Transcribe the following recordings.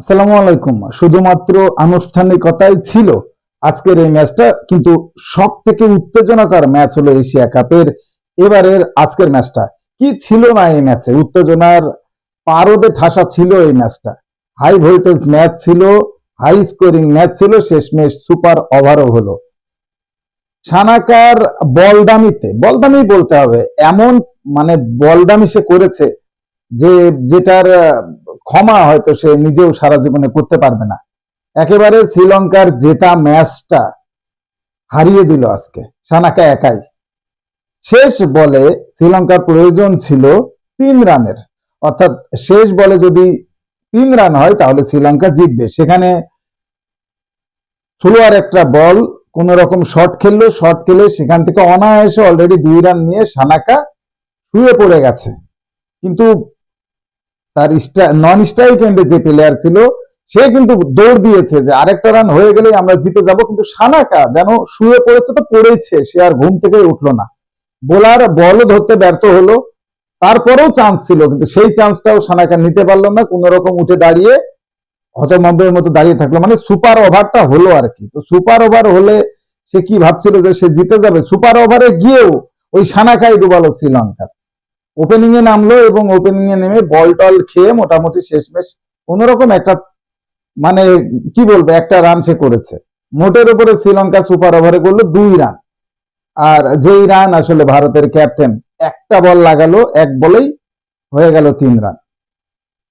আসসালামু আলাইকুম। শুধুমাত্র আনুষ্ঠানিকতাই ছিল আজকের এই ম্যাচটা, কিন্তু সব থেকে উত্তেজনাকর ম্যাচ হলো এশিয়া কাপের এবারের আজকের ম্যাচটা। কি ছিল না এই ম্যাচে? উত্তেজনার পারদে ঠাসা ছিল এই ম্যাচটা। হাই ভোল্টেজ ম্যাচ ছিল, হাই স্কোরিং ম্যাচ ছিল, শেষমেশ সুপার ওভারও হলো। সানাকার বলদামিতে বলদামি বলতে হবে, এমন মানে বলদামি সে করেছে যে, যেটার ক্ষমা হয়তো সে নিজেও সারা জীবনে করতে পারবে না। একেবারে শ্রীলঙ্কার জেতা ম্যাচটা হারিয়ে দিল আজকে, সানাকা একাই। শেষ বলে শ্রীলঙ্কার প্রয়োজন ছিল তিন রানের। অর্থাৎ শেষ বলে যদি তিন রান হয়, তাহলে শ্রীলঙ্কা জিতবে। সেখানে স্লোয়ার একটা বল, কোন রকম শট খেললো, শট খেলে সেখান থেকে অনায়াসে অলরেডি দুই রান নিয়ে সানাকা শুয়ে পড়ে গেছে। কিন্তু তার নন স্ট্রাইক এন্ডে যে প্লেয়ার ছিল, সে কিন্তু দৌড় দিয়েছে যে আরেকটা রান হয়ে গেলেই আমরা জিতে যাব। কিন্তু সানাকা যেন শুয়ে পড়েছে তো পড়েছে, সে আর ঘুম থেকে উঠল না। বোলার বলও ধরতে ব্যর্থ হলো, তারপরেও চান্স ছিল, কিন্তু সেই চান্সটাও সানাকা নিতে পারল না। কোন রকম উঠে দাঁড়িয়ে হতমম্বের মতো দাঁড়িয়ে থাকল। মানে সুপার ওভারটা হলো আর কি। তো সুপার ওভার হলে সে কি ভাবছিল যে সে জিতে যাবে? সুপার ওভারে গিয়েও ওই সানাকাই ডুবালো শ্রীলঙ্কা ওপেনিং এ নামলো এবং ওপেনিং এ নেমে বল টল খেয়ে মোটামুটি শেষমেশ কোনোরকম একটা মানে কি বলব, একটা রান সে করেছে। মোটের উপরে শ্রীলঙ্কা সুপার ওভারে করল দুই রান আর যেই রান আসলে ভারতের ক্যাপ্টেন একটা বল লাগালো, এক বলেই হয়ে গেল তিন রান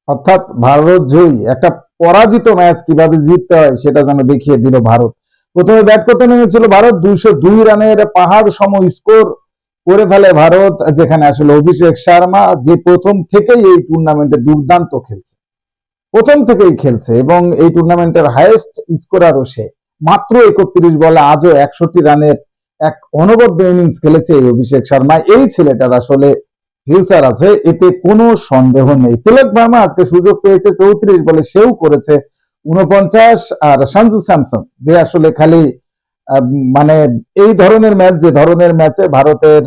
অর্থাৎ ভারত জয়ী। একটা পরাজিত ম্যাচ কীভাবে জিততে হয় সেটা যেন দেখিয়ে দিল ভারত। প্রথমে ব্যাট করতে নেমেছিল ভারত, দুইশো দুই রানের পাহাড় সম স্কোর করে ফেলে ভারত, যেখানে আসলে অভিষেক শর্মা যে প্রথম থেকেই এই টুর্নামেন্টে দুর্দান্ত খেলছে। প্রথম থেকেই খেলছে এবং এই টুর্নামেন্টের হাইয়েস্ট স্কোরারও সে। মাত্র একত্রিশ বলে আজও একষট্টি রানের এক অনবদ্য ইনিংস খেলেছে এই অভিষেক শর্মা। এই ছেলেটার আসলে ফিউচার আছে, এতে কোনো সন্দেহ নেই। তিলক ভার্মা আজকে সুযোগ পেয়েছে, চৌত্রিশ বলে সেও করেছে উনপঞ্চাশ আর সঞ্জু স্যামসন, যে আসলে খালি মানে এই ধরনের ম্যাচ যে ধরনের ম্যাচে ভারতের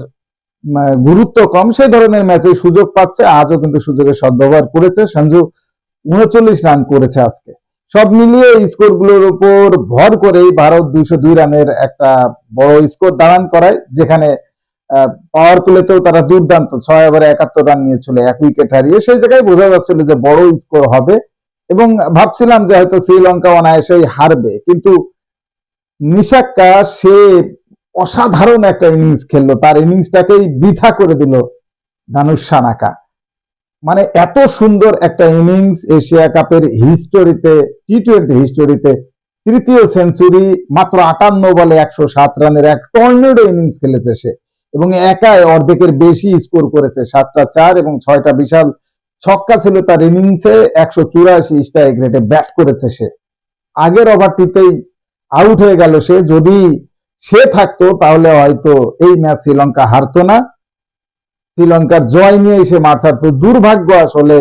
গুরুত্ব কম সেই ধরনের ম্যাচে সুযোগ পাচ্ছে। আজও কিন্তু সুযোগের সদ্ব্যবহার করেছে। সঞ্জু উনচল্লিশ রান করেছে আজকে। সব মিলিয়ে স্কোরগুলোর উপর ভর করেই ভারত দুইশো দুই রানের একটা বড় স্কোর দাঁড়ান করায়, যেখানে পাওয়ার তুলে প্লেতেও তারা দুর্দান্ত। ছয় ওভারে একাত্তর রান নিয়েছিল, এক উইকেট হারিয়ে। সেই জায়গায় বোঝা যাচ্ছিল যে বড় স্কোর হবে। এবং ভাবছিলাম যে হয়তো শ্রীলঙ্কা অনায়াসেই হারবে। কিন্তু নিশাক্কা, সে অসাধারণ একটা ইনিংস খেললো। তার ইনিংসটাকেই বৃথা করে দিল ধানুষ সানাকা। মানে এত সুন্দর একটা ইনিংস এশিয়া কাপের হিস্টোরিতে টি টোয়েন্টি হিস্টোরিতে তৃতীয় সেঞ্চুরি মাত্র আটান্ন বলে একশো সাত রানের এক টর্নেডো ইনিংস খেলেছে সে। এবং একাই অর্ধেকের বেশি স্কোর করেছে, সাতটা চার এবং ছয়টা বিশাল ছক্কা ছিল তার ইনিংসে একশো চুরাশি স্ট্রাইক রেটে ব্যাট করেছে সে। আগের ওভারটিতেই আউট হয়ে গেল সে। যদি সে থাকতো, তাহলে হয়তো এই ম্যাচ শ্রীলঙ্কা হারতো না। শ্রীলঙ্কার জয় নিয়ে এসে মাঠ ছাড়তো। দুর্ভাগ্য আসলে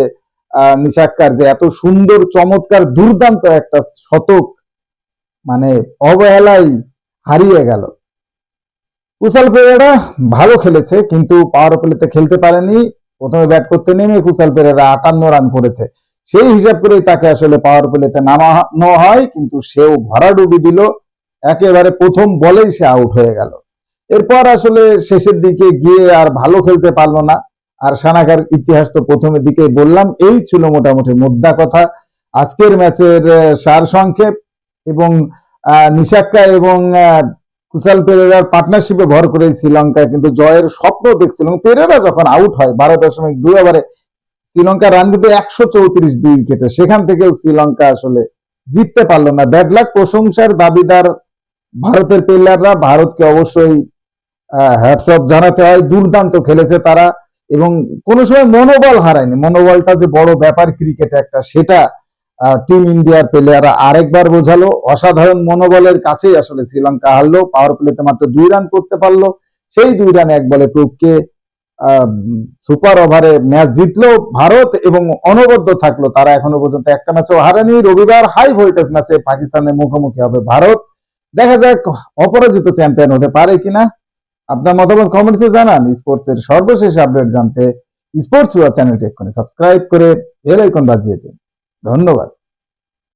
নিশাক্কার যে এত সুন্দর, চমৎকার, দুর্দান্ত একটা শতক মানে অবহেলায় হারিয়ে গেল। কুশাল পেরেরা ভালো খেলেছে, কিন্তু পাওয়ার প্লেতে খেলতে পারেনি। প্রথমে ব্যাট করতে নেমে কুশাল পেরেরা আটান্ন রান করেছে। সেই হিসাব করেই তাকে আসলে পাওয়ার প্লেতে নামানো হয়, কিন্তু সেও ভরাডুবি দিল। একেবারে প্রথম বলেই সে আউট হয়ে গেল। এরপর আসলে শেষের দিকে গিয়ে আর ভালো খেলতে পারল না। আর সানাকার ইতিহাস তো প্রথমের দিকে বললাম, এই ছিল মোটামুটি মুদ্রা কথা। আজকের ম্যাচের সার সংক্ষেপ এবং নিশাক্কা এবং কুশাল পেরেরার পার্টনারশিপে ভর করে শ্রীলঙ্কা কিন্তু জয়ের স্বপ্ন দেখছিল পেরেরা যখন আউট হয়, বারো দশমিক দুই ওভারে শ্রীলঙ্কা রান দিতে একশো চৌত্রিশ দুই উইকেটে সেখান থেকেও শ্রীলঙ্কা আসলে জিততে পারল না। ব্যাড লাক প্রশংসার দাবিদার ভারতের প্লেয়াররা ভারতকে অবশ্যই হ্যাটসঅপ জানাতে হয়। দুর্দান্ত খেলেছে তারা এবং কোনো সময় মনোবল হারায়নি। মনোবলটা যে বড় ব্যাপার ক্রিকেটে একটা, সেটা টিম ইন্ডিয়ার প্লেয়াররা আরেকবার বোঝালো। অসাধারণ মনোবলের কাছেই আসলে শ্রীলঙ্কা হারলো। পাওয়ার প্লেতে মাত্র দুই রান করতে পারল। সেই দুই রান এক বলে টুককে সুপার ওভারে ম্যাচ জিতলো ভারত এবং অনবদ্য থাকল। তারা এখনও পর্যন্ত একটা ম্যাচও হারেনি। রবিবার হাই ভোল্টেজ ম্যাচে পাকিস্তানের মুখোমুখি হবে ভারত। দেখা যাক অপরাজিত চ্যাম্পিয়ন হতে পারে কিনা। আপনার মতামত কমেন্টসে জানান। স্পোর্টস এর সর্বশেষ আপডেট জানতে স্পোর্টস চ্যানেলটি এক্ষুনি সাবস্ক্রাইব করে বেল আইকন বাজিয়ে দিন। ধন্যবাদ।